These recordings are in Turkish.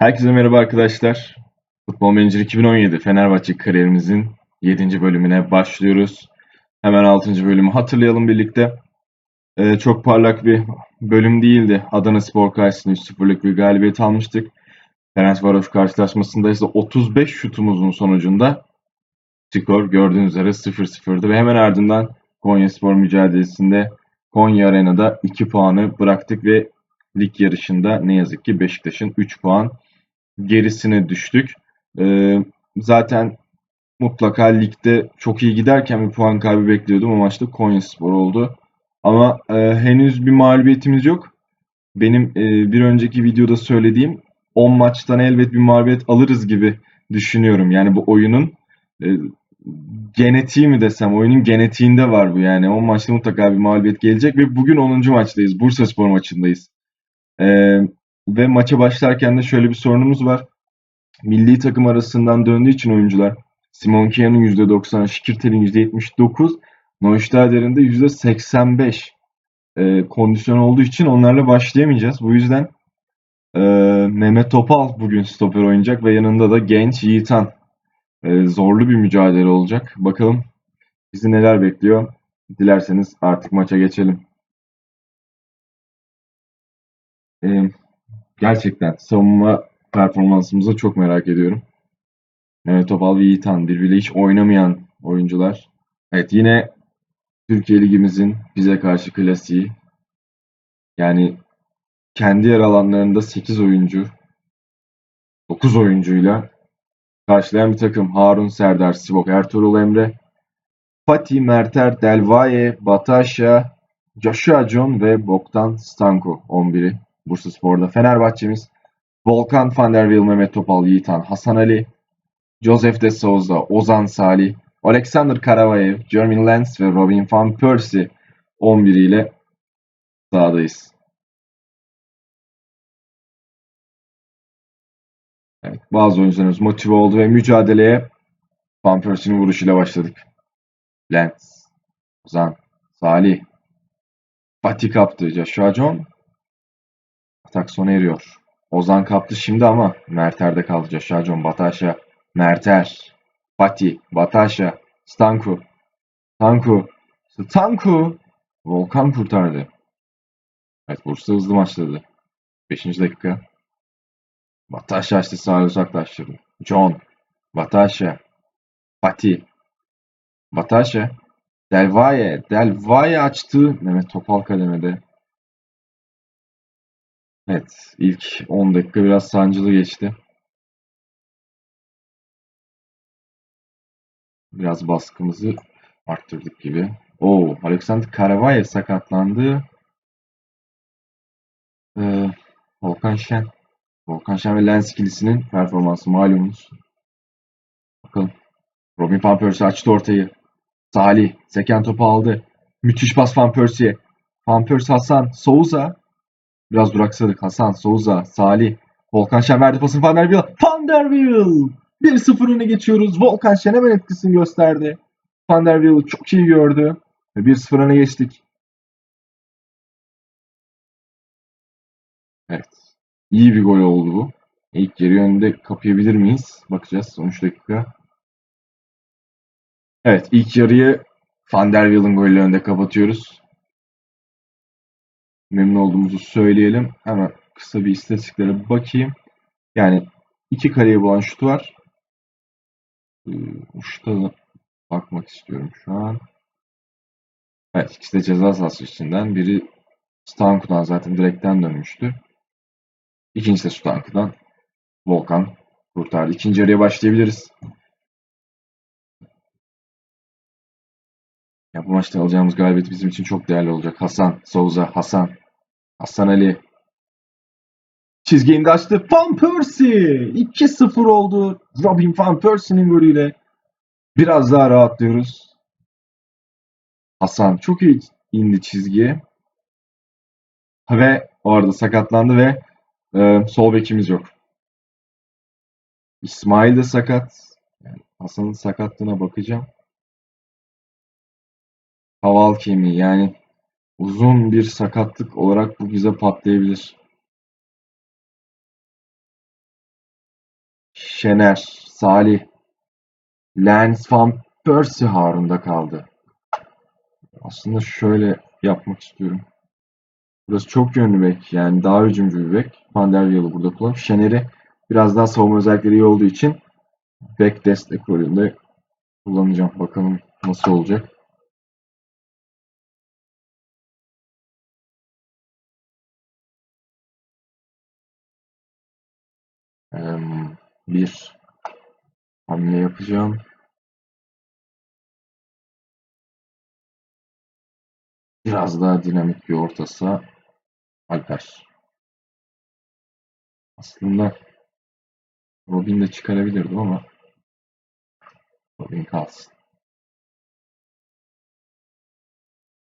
Herkese merhaba arkadaşlar. Futbol Manager 2017 Fenerbahçe kariyerimizin 7. bölümüne başlıyoruz. Hemen 6. bölümü hatırlayalım birlikte. Ee, çok parlak bir bölüm değildi. Adana Spor karşısında 3-0'lık bir galibiyet almıştık. Ferencvaroş karşılaşmasında ise 35 şutumuzun sonucunda skor gördüğünüz üzere 0-0'dı ve hemen ardından Konya Spor mücadelesinde Konya Arena'da 2 puanı bıraktık ve lig yarışında ne yazık ki Beşiktaş'ın 3 puan gerisine düştük. Ee, zaten mutlaka ligde çok iyi giderken bir puan kaybı bekliyordum. O maçta Konyaspor oldu. Ama e, henüz bir mağlubiyetimiz yok. Benim e, bir önceki videoda söylediğim 10 maçtan elbet bir mağlubiyet alırız gibi düşünüyorum. Yani bu oyunun e, genetiği mi desem, oyunun genetiğinde var bu yani. 10 maçta mutlaka bir mağlubiyet gelecek ve bugün 10. maçtayız. Bursaspor maçındayız. Ee, ve maça başlarken de şöyle bir sorunumuz var. Milli takım arasından döndüğü için oyuncular Simon Kia'nın %90, Şikirtel'in %79, Neustadter'in de %85 e, kondisyon olduğu için onlarla başlayamayacağız. Bu yüzden e, Mehmet Topal bugün stoper oynayacak ve yanında da genç Yiğitan. E, zorlu bir mücadele olacak. Bakalım bizi neler bekliyor. Dilerseniz artık maça geçelim. E, gerçekten savunma performansımızı çok merak ediyorum. Mehmet Topal ve Yiğitan birbiriyle hiç oynamayan oyuncular. Evet yine Türkiye Ligimizin bize karşı klasiği. Yani kendi yer alanlarında 8 oyuncu, 9 oyuncuyla karşılayan bir takım. Harun Serdar, Sivok, Ertuğrul Emre, Fatih Merter, Delvaye, Bataşa, Joshua John ve Bogdan Stanko 11'i. Bursa Spor'da Fenerbahçe'miz. Volkan van der Wiel, Mehmet Topal, Yiğitan, Hasan Ali, Joseph de Souza, Ozan Salih, Alexander Karavayev, Jeremy Lens ve Robin van Persie 11 ile sahadayız. Evet, bazı oyuncularımız motive oldu ve mücadeleye Van Persie'nin vuruşuyla başladık. Lens, Ozan, Salih, Fatih kaptı, Joshua John. Atak sona eriyor. Ozan kaptı şimdi ama Merter'de kaldı. John, Bataşa, Merter, Fatih, Bataşa, Stanku, Stanku, Stanku, Volkan kurtardı. Evet Bursa hızlı maçladı. 5. dakika. Bataşa açtı sağa uzaklaştırdı. John, Bataşa, Fatih, Bataşa, Delvaye, Delvaye açtı. Mehmet Topal kademede. Evet, ilk 10 dakika biraz sancılı geçti. Biraz baskımızı arttırdık gibi. Oo, Alexander Karavayev sakatlandı. Ee, Volkan Şen. Volkan Şen ve Lens ikilisinin performansı malumunuz. Bakalım. Robin Van Persie açtı ortayı. Salih. Seken topu aldı. Müthiş bas Van Persie'ye. Van Persie Hasan. Souza. Biraz duraksadık. Hasan, Souza, Salih. Volkan Şen verdi pasını Van der Wiel. Van der Wiel! 1-0 öne geçiyoruz. Volkan Şen hemen etkisini gösterdi. Van çok iyi gördü. Ve 1-0 öne geçtik. Evet. İyi bir gol oldu bu. İlk yarı önünde kapayabilir miyiz? Bakacağız. 13 dakika. Evet. ilk yarıyı Van der Wiel'in golüyle önde kapatıyoruz memnun olduğumuzu söyleyelim. Hemen kısa bir istatistiklere bakayım. Yani iki kaleye bulan şut var. Ee, şuta da bakmak istiyorum şu an. Evet ikisi de ceza sahası içinden. Biri Stanku'dan zaten direkten dönmüştü. İkincisi de Stanku'dan Volkan kurtardı. İkinci yarıya başlayabiliriz. Ya bu maçta alacağımız galibiyet bizim için çok değerli olacak. Hasan, Souza, Hasan, Hasan Ali. Çizgiyi de açtı. Van Persie! 2-0 oldu. Robin Van Persie'nin golüyle. Biraz daha rahatlıyoruz. Hasan çok iyi indi çizgiye. Ve orada sakatlandı ve e, sol bekimiz yok. İsmail de sakat. Yani Hasan'ın sakatlığına bakacağım. Kaval kemiği yani uzun bir sakatlık olarak bu bize patlayabilir. Şener, Salih, Lens Van Persie Harun'da kaldı. Aslında şöyle yapmak istiyorum. Burası çok yönlü bek. Yani daha hücumcu bir bek. Van der burada kullanıp Şener'i biraz daha savunma özellikleri iyi olduğu için bek destek rolünde kullanacağım. Bakalım nasıl olacak. Bir hamle yapacağım. Biraz daha dinamik bir orta saha. Alper. Aslında Robin de çıkarabilirdim ama Robin kalsın.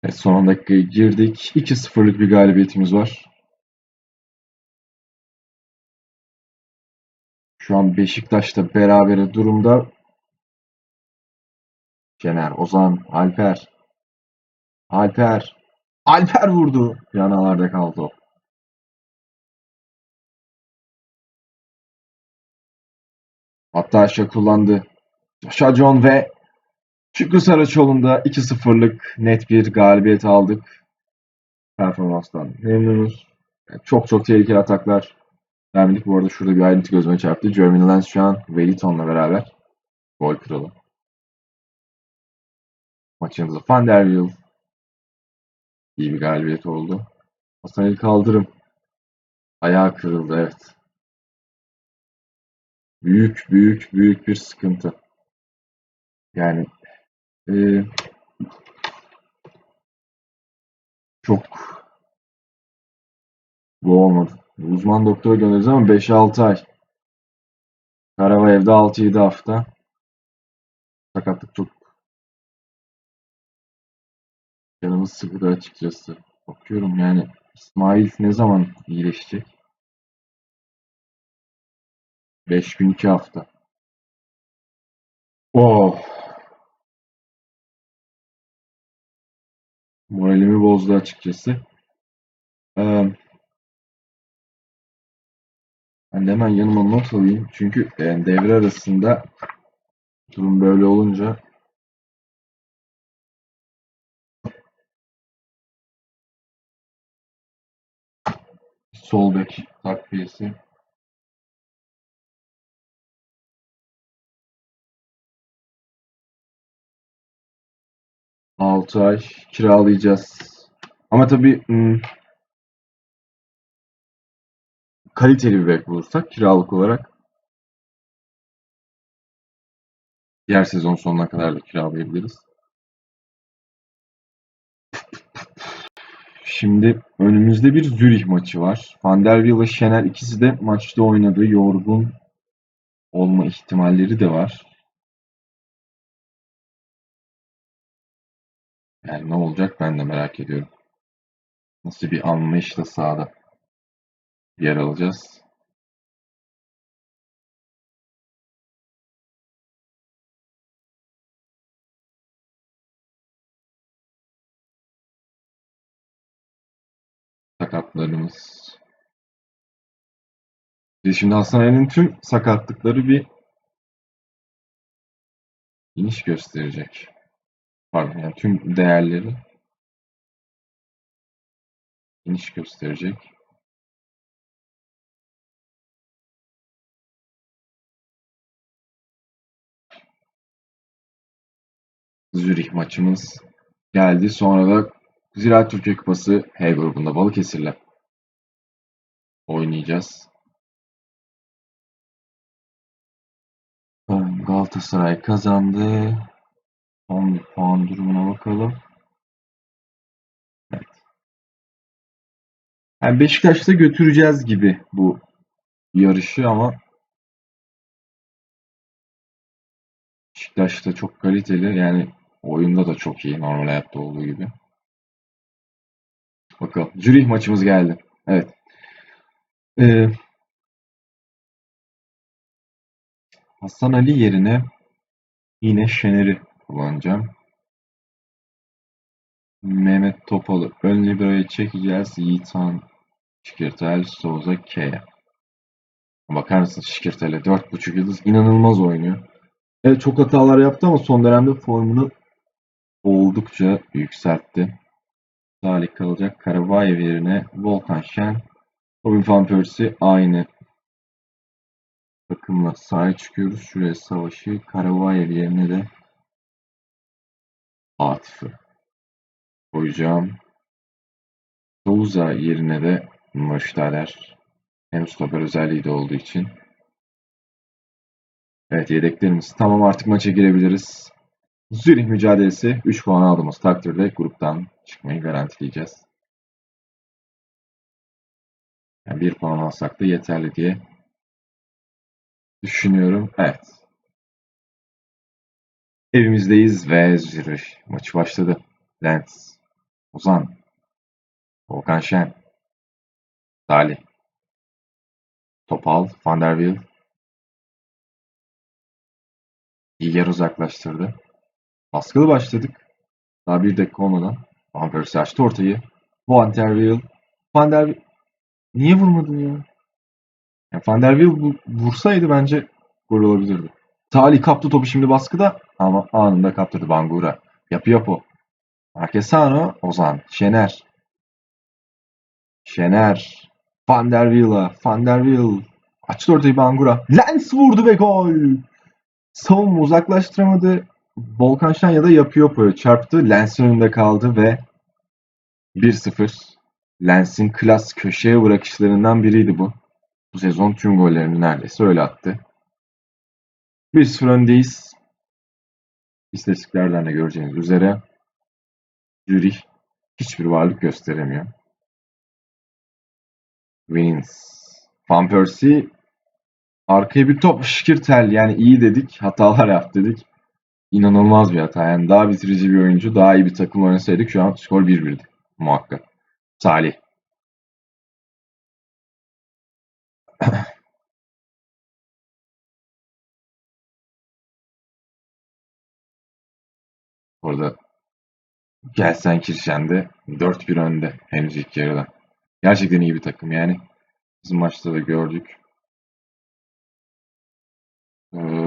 Evet, son 10 dakikaya girdik. 2-0'lık bir galibiyetimiz var. Şu an Beşiktaş'ta berabere durumda. Cener, Ozan, Alper. Alper. Alper vurdu. Yanalarda kaldı. Hatta aşağı kullandı. Joshua ve Şükrü Saraçoğlu'nda 2-0'lık net bir galibiyet aldık. Performanstan memnunuz. Çok çok tehlikeli ataklar vermedik. Bu arada şurada bir ayrıntı gözüme çarptı. Jeremy Lens şu an Wellington'la beraber gol kralı. Maçımızda Van der Wiel iyi bir galibiyet oldu. Hasan Ali Kaldırım ayağı kırıldı evet. Büyük büyük büyük bir sıkıntı. Yani e, çok bu olmadı. Uzman doktora göndeririz ama 5-6 ay. Karavaev'de 6-7 hafta. Sakatlık çok canımız sıkıldı açıkçası. Bakıyorum yani İsmail ne zaman iyileşecek? 5 gün 2 hafta. Oh. Moralimi bozdu açıkçası. Ee, ben de hemen yanıma not alayım. Çünkü e, devre arasında durum böyle olunca sol bek takviyesi. Altı ay kiralayacağız. Ama tabii kaliteli bir bek bulursak kiralık olarak diğer sezon sonuna kadar da kiralayabiliriz. Şimdi önümüzde bir Zürih maçı var. Van der Wiel ve Şener ikisi de maçta oynadığı yorgun olma ihtimalleri de var. Yani ne olacak ben de merak ediyorum. Nasıl bir anlayışla sahada yer alacağız. Sakatlarımız. Şimdi Hasan Ali'nin tüm sakatlıkları bir iniş gösterecek. Pardon yani tüm değerleri iniş gösterecek. Zürih maçımız geldi. Sonra da Ziraat Türkiye Kupası H grubunda Balıkesir'le oynayacağız. Galatasaray kazandı. Son puan durumuna bakalım. Evet. Yani Beşiktaş'ta götüreceğiz gibi bu yarışı ama Beşiktaş da çok kaliteli. Yani oyunda da çok iyi. Normal hayatta olduğu gibi. Bakalım. Zürih maçımız geldi. Evet. Ee, Hasan Ali yerine yine Şener'i kullanacağım. Mehmet Topal'ı ön libero'ya çekeceğiz. Yiğitan Şikirtel Souza K'ye. Bakar mısın Şikirtel'e 4.5 yıldız inanılmaz oynuyor. Evet çok hatalar yaptı ama son dönemde formunu oldukça yükseltti. Salih kalacak. Karavayev yerine Volkan Şen. Robin Van Persie aynı takımla sahaya çıkıyoruz. Şuraya savaşı. Karavayev yerine de Atıf'ı koyacağım. Souza yerine de Müştaler. Hem stoper özelliği de olduğu için. Evet yedeklerimiz tamam artık maça girebiliriz. Zürih mücadelesi 3 puan aldığımız takdirde gruptan çıkmayı garantileyeceğiz. Yani 1 puan alsak da yeterli diye düşünüyorum. Evet. Evimizdeyiz ve Zürih maçı başladı. Lens, Ozan, Volkan Şen, Salih, Topal, Van der Wiel, iyi uzaklaştırdı. Baskılı başladık. Daha bir dakika olmadan. Van Persie açtı ortayı. Van der Wiel. Van der Niye vurmadın ya? ya Van der Wiel vursaydı bence gol olabilirdi. Salih kaptı topu şimdi baskıda ama anında kaptırdı Bangura. Yapı yapı. Marquesano, Ozan, Şener. Şener. Van der Wiel'a. Van der Wiel. Açtı ortayı Bangura. Lens vurdu ve gol. Savunma uzaklaştıramadı. Volkan Şen ya da yapıyor böyle çarptı. Lens'in önünde kaldı ve 1-0. Lens'in klas köşeye bırakışlarından biriydi bu. Bu sezon tüm gollerini neredeyse öyle attı. 1-0 öndeyiz. İstatistiklerden de göreceğiniz üzere Zürih hiçbir varlık gösteremiyor. Winnings. Van Persie arkaya bir top şikirtel yani iyi dedik hatalar yaptı dedik. İnanılmaz bir hata yani daha bitirici bir oyuncu daha iyi bir takım oynasaydık şu an skor 1-1'di muhakkak. Salih. Orada Gelsen Kirşen'de 4-1 önde henüz ilk yarıda. Gerçekten iyi bir takım yani. Bizim maçta da gördük. Öf.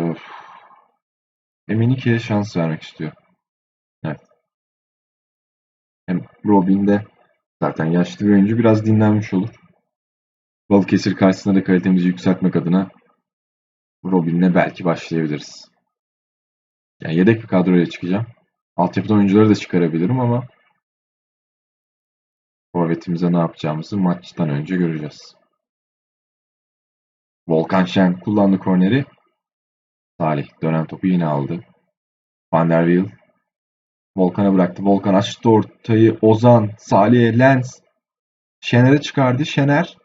Emenike'ye şans vermek istiyor. Evet. Hem Robin de zaten yaşlı bir oyuncu biraz dinlenmiş olur. Balıkesir karşısında da kalitemizi yükseltmek adına Robin'le belki başlayabiliriz. Yani yedek bir kadroya çıkacağım. Altyapıdan oyuncuları da çıkarabilirim ama forvetimize ne yapacağımızı maçtan önce göreceğiz. Volkan Şen kullandı korneri. Salih dönen topu yine aldı. Van der Wiel Volkan'a bıraktı. Volkan açtı ortayı. Ozan, Salih, Lens. Şener'e çıkardı. Şener.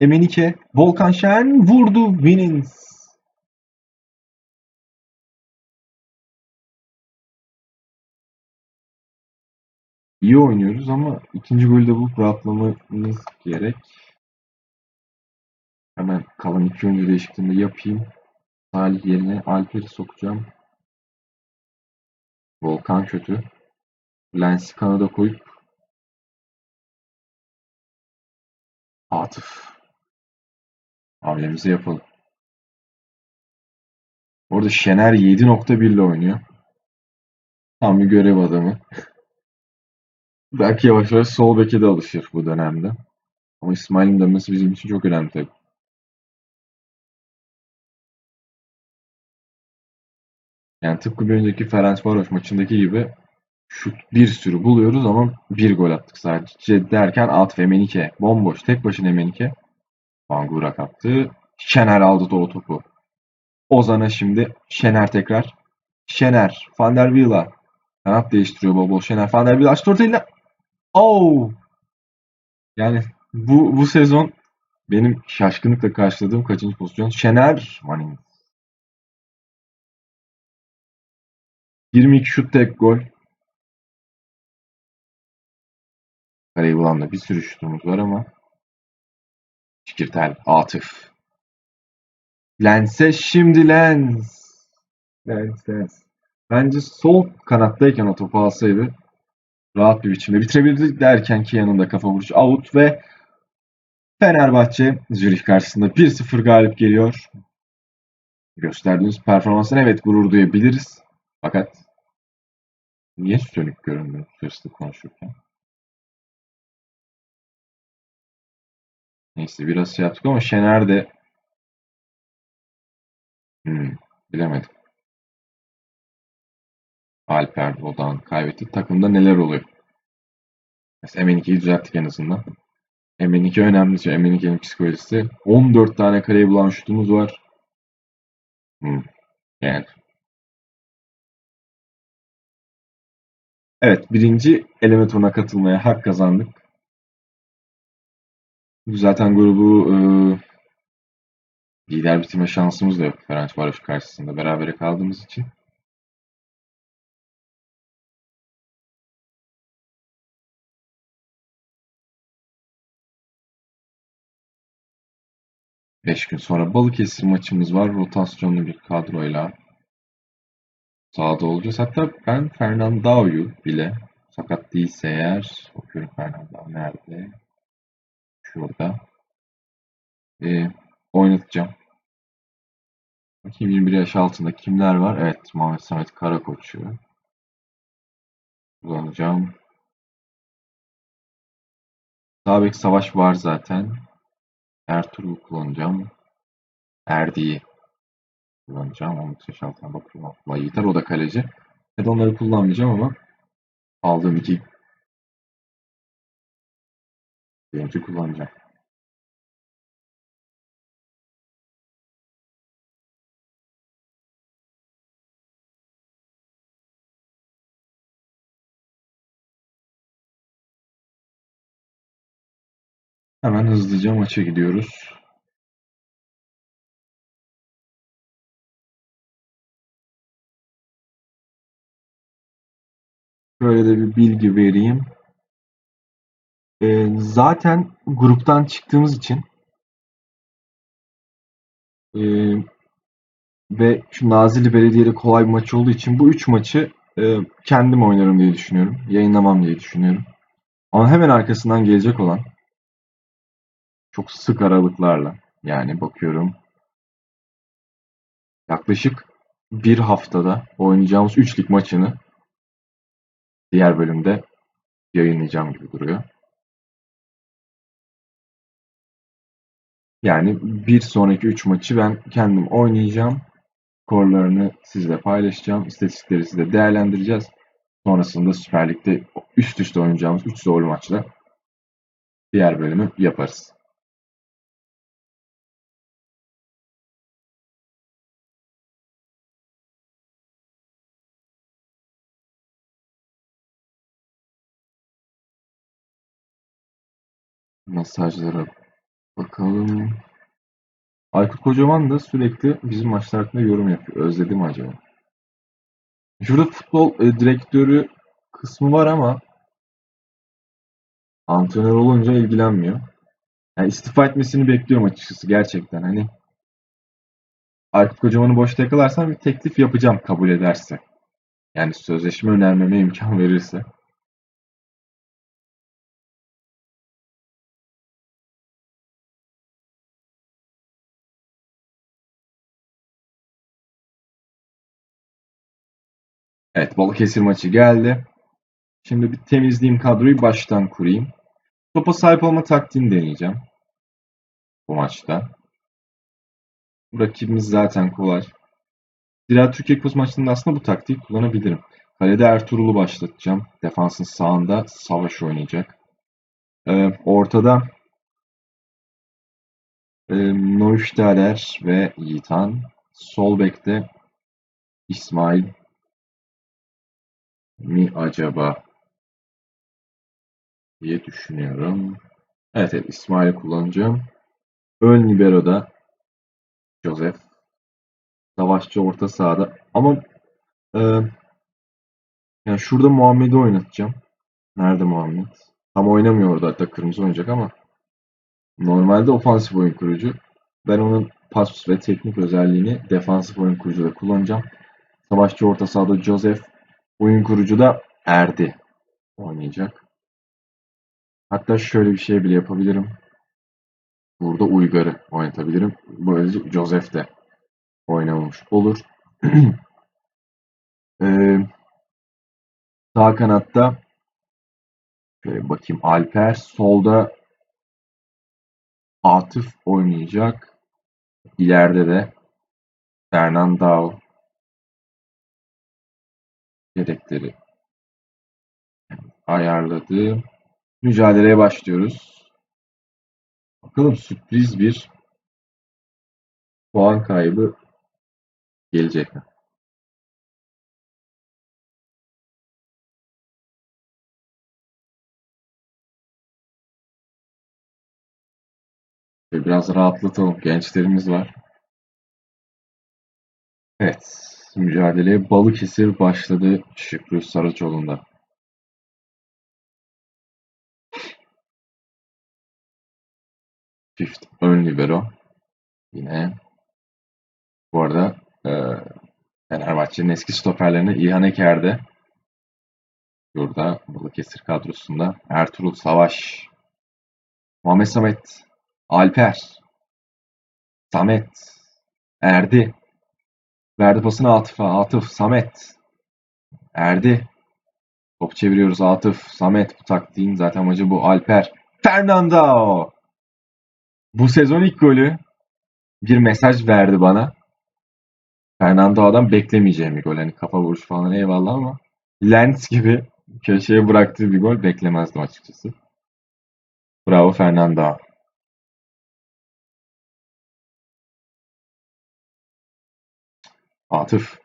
Emenike. Volkan Şen vurdu. Winnings. İyi oynuyoruz ama ikinci golü de bulup rahatlamamız gerek. Hemen kalan iki oyuncu değişikliğini de yapayım. Salih yerine Alper'i sokacağım. Volkan kötü. Lens'i kanada koyup Atıf. Hamlemizi yapalım. Orada Şener 7.1 ile oynuyor. Tam bir görev adamı. Belki yavaş yavaş sol beke de alışır bu dönemde. Ama İsmail'in dönmesi bizim için çok önemli tabii. Yani tıpkı bir önceki Ferencvaros maçındaki gibi şut bir sürü buluyoruz ama bir gol attık sadece derken At ve Menike bomboş tek başına Menike Bangura kaptı. Şener aldı da o topu. Ozan'a şimdi Şener tekrar. Şener Van der Wiel'a kanat değiştiriyor bol. Şener Van der Wiel açtı ortayla. Oh! Yani bu bu sezon benim şaşkınlıkla karşıladığım kaçıncı pozisyon? Şener Manin. 22 şut tek gol. Kaleyi bulan da bir sürü şutumuz var ama Şikirtel, Atıf. Lens'e şimdi Lens. Lens, Lens. Bence sol kanattayken o topu alsaydı rahat bir biçimde bitirebilirdik derken ki yanında kafa vuruşu out ve Fenerbahçe Zürih karşısında 1-0 galip geliyor. Gösterdiğiniz performansdan evet gurur duyabiliriz. Fakat niye sönük göründü hırslı konuşurken? Neyse biraz şey yaptık ama Şener de hmm, bilemedim. Alper Odan kaybetti. Takımda neler oluyor? Mesela MN2'yi düzelttik en azından. MN2 önemli. Şey. MN2'nin psikolojisi. 14 tane kaleyi bulan şutumuz var. Hmm. Yani. Evet. Birinci eleme turuna katılmaya hak kazandık. Zaten grubu e, lider bitirme şansımız da yok Ferencvaros karşısında. Berabere kaldığımız için. Beş gün sonra Balıkesir maçımız var. Rotasyonlu bir kadroyla sahada olacağız. Hatta ben Fernandao'yu bile sakat değilse eğer bakıyorum Fernandao nerede? Şurada. Ee, oynatacağım. Bakayım 21 yaş altında kimler var? Evet, Muhammed Samet Karakoç'u kullanacağım. Sağ bek Savaş var zaten. Ertuğrul kullanacağım. Erdi'yi kullanacağım. 13 yaş altına bakıyorum. Abdullah Yiğiter o da kaleci. Evet onları kullanmayacağım ama aldığım iki genci kullanacağım. Hemen hızlıca maça gidiyoruz. Böyle de bir bilgi vereyim. Ee, zaten gruptan çıktığımız için e, ve şu Nazilli Belediye'de kolay bir maç olduğu için bu üç maçı e, kendim oynarım diye düşünüyorum. Yayınlamam diye düşünüyorum. Ama hemen arkasından gelecek olan çok sık aralıklarla yani bakıyorum yaklaşık bir haftada oynayacağımız üçlük maçını diğer bölümde yayınlayacağım gibi duruyor. Yani bir sonraki üç maçı ben kendim oynayacağım. Skorlarını sizle paylaşacağım. İstatistikleri sizle değerlendireceğiz. Sonrasında Süper Lig'de üst üste oynayacağımız 3 zorlu maçla diğer bölümü yaparız. Mesajlara bakalım. Aykut Kocaman da sürekli bizim maçlar hakkında yorum yapıyor. Özledim acaba? Şurada futbol e, direktörü kısmı var ama antrenör olunca ilgilenmiyor. Yani istifa etmesini bekliyorum açıkçası gerçekten. Hani Aykut Kocaman'ı boşta yakalarsam bir teklif yapacağım kabul ederse. Yani sözleşme önermeme imkan verirse. Evet Balıkesir maçı geldi. Şimdi bir temizleyeyim kadroyu baştan kurayım. Topa sahip olma taktiğini deneyeceğim. Bu maçta. Rakibimiz zaten kolay. Zira Türkiye Kupası maçlarında aslında bu taktiği kullanabilirim. Kalede Ertuğrul'u başlatacağım. Defansın sağında Savaş oynayacak. Ee, ortada e, Neufstaller ve Yiğitan. Sol bekte İsmail mi acaba diye düşünüyorum. Evet evet İsmail'i kullanacağım. Ön libero'da Joseph. Savaşçı orta sahada. Ama e, yani şurada Muhammed'i oynatacağım. Nerede Muhammed? Tam oynamıyor orada hatta kırmızı oynayacak ama normalde ofansif oyun kurucu. Ben onun pas ve teknik özelliğini defansif oyun kurucuda kullanacağım. Savaşçı orta sahada Joseph, oyun kurucu da Erdi oynayacak. Hatta şöyle bir şey bile yapabilirim. Burada Uygar'ı oynatabilirim. Böylece Joseph de oynamamış olur. Ee, sağ kanatta şöyle bakayım Alper. Solda Atıf oynayacak. İleride de Fernandao yedekleri ayarladı. Mücadeleye başlıyoruz. Bakalım sürpriz bir puan kaybı gelecek mi? Biraz rahatlatalım. Gençlerimiz var. Evet. Mücadeleye Balıkesir başladı Şükrü Saraçoğlu'nda. Çift ön libero. Yine bu arada e, Fenerbahçe'nin eski stoperlerini İlhan Eker'de burada Balıkesir kadrosunda Ertuğrul Savaş, Muhammed Samet, Alper, Samet, Erdi, verdi pasını Atıf'a, Atıf, Samet, Erdi, top çeviriyoruz Atıf, Samet bu taktiğin zaten amacı bu Alper, Fernando, bu sezon ilk golü bir mesaj verdi bana. Fernando'dan beklemeyeceğim bir gol. Hani kafa vuruş falan eyvallah ama Lens gibi köşeye bıraktığı bir gol beklemezdim açıkçası. Bravo Fernando. Atıf.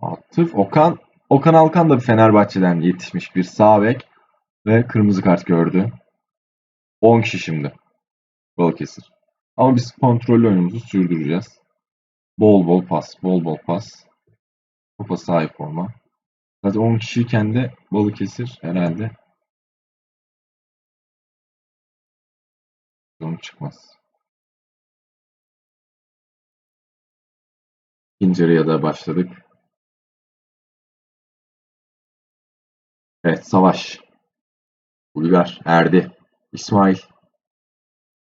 Atıf. Okan. Okan Alkan da bir Fenerbahçe'den yetişmiş bir sağ bek ve kırmızı kart gördü. 10 kişi şimdi. Balıkesir. Ama biz kontrollü oyunumuzu sürdüreceğiz. Bol bol pas, bol bol pas. Topa sahip olma. Zaten 10 kişiyken de Balıkesir herhalde onu çıkmaz. İkinci yarıya da başladık. Evet, Savaş. Uygar, Erdi, İsmail.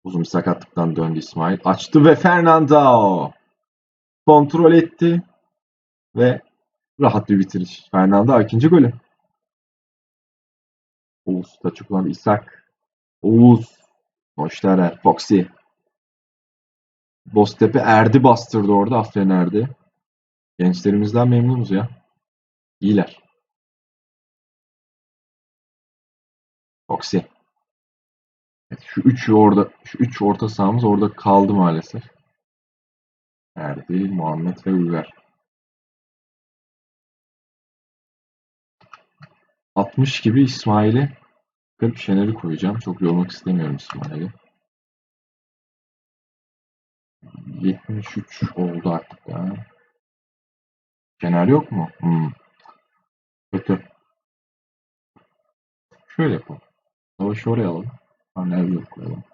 Uzun bir sakatlıktan döndü İsmail. Açtı ve Fernando kontrol etti ve rahat bir bitiriş. Fernando ikinci golü. Oğuz taçı kullandı. İshak. Oğuz. Hoşterer. Foxy. Boztepe Erdi bastırdı orada. Aferin Erdi. Gençlerimizden memnunuz ya. İyiler. Foxy. Evet, şu üçü orada, şu üç orta sahamız orada kaldı maalesef. Erdi, Muhammed ve Uygar. 60 gibi İsmail'i 40 Şener'i koyacağım. Çok yormak istemiyorum İsmail'i. 73 oldu artık ya. Şener yok mu? Hmm. Kötü. Şöyle yapalım. Savaşı oraya alalım. Şener yok koyalım.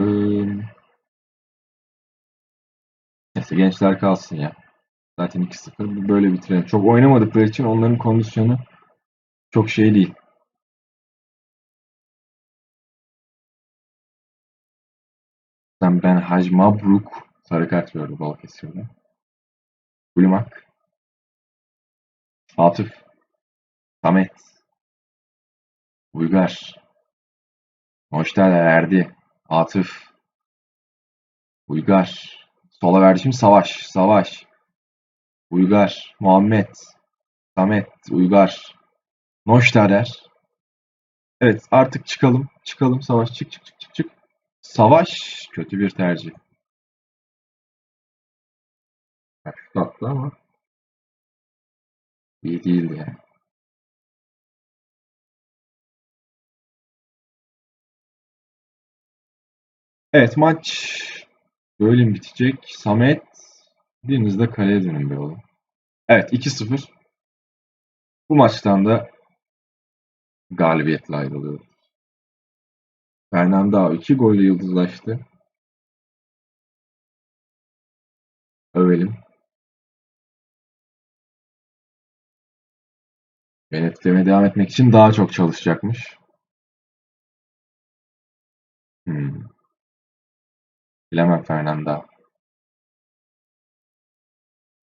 Ee, neyse gençler kalsın ya. Zaten 2-0 böyle bitirelim. Çok oynamadıkları için onların kondisyonu çok şey değil. Sen ben Hacı Mabruk sarı kart gördü Balıkesir'de. Gülmak. Atıf. Samet. Uygar. Hoştalar Erdi. Atıf. Uygar. Sola verdi şimdi Savaş. Savaş. Uygar. Muhammed. Samet. Uygar. Noştarer. Evet artık çıkalım. Çıkalım Savaş. Çık çık çık. Savaş kötü bir tercih. Şut attı ama iyi değildi yani. Evet maç böyle bitecek? Samet biriniz de kaleye dönün be oğlum. Evet 2-0. Bu maçtan da galibiyetle ayrılıyoruz. Fernando iki golle yıldızlaştı. Övelim. Beni etkilemeye devam etmek için daha çok çalışacakmış. Hmm. Bilemem Fernanda.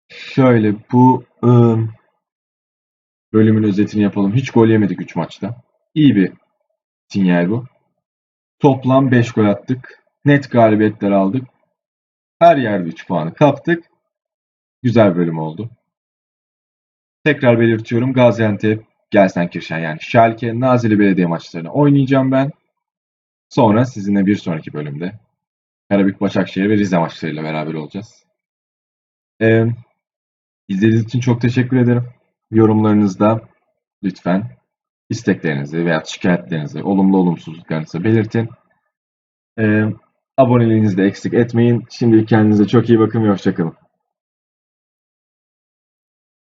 Şöyle bu ım, bölümün özetini yapalım. Hiç gol yemedik 3 maçta. İyi bir sinyal bu. Toplam 5 gol attık. Net galibiyetler aldık. Her yerde 3 puanı kaptık. Güzel bölüm oldu. Tekrar belirtiyorum. Gaziantep, Gelsenkirchen yani Schalke, Nazilli Belediye maçlarını oynayacağım ben. Sonra sizinle bir sonraki bölümde Karabük, Başakşehir ve Rize maçlarıyla beraber olacağız. Ee, izlediğiniz için çok teşekkür ederim. Yorumlarınızda lütfen isteklerinizi veya şikayetlerinizi, olumlu olumsuzluklarınızı belirtin. Ee, aboneliğinizi de eksik etmeyin. Şimdilik kendinize çok iyi bakın ve hoşçakalın.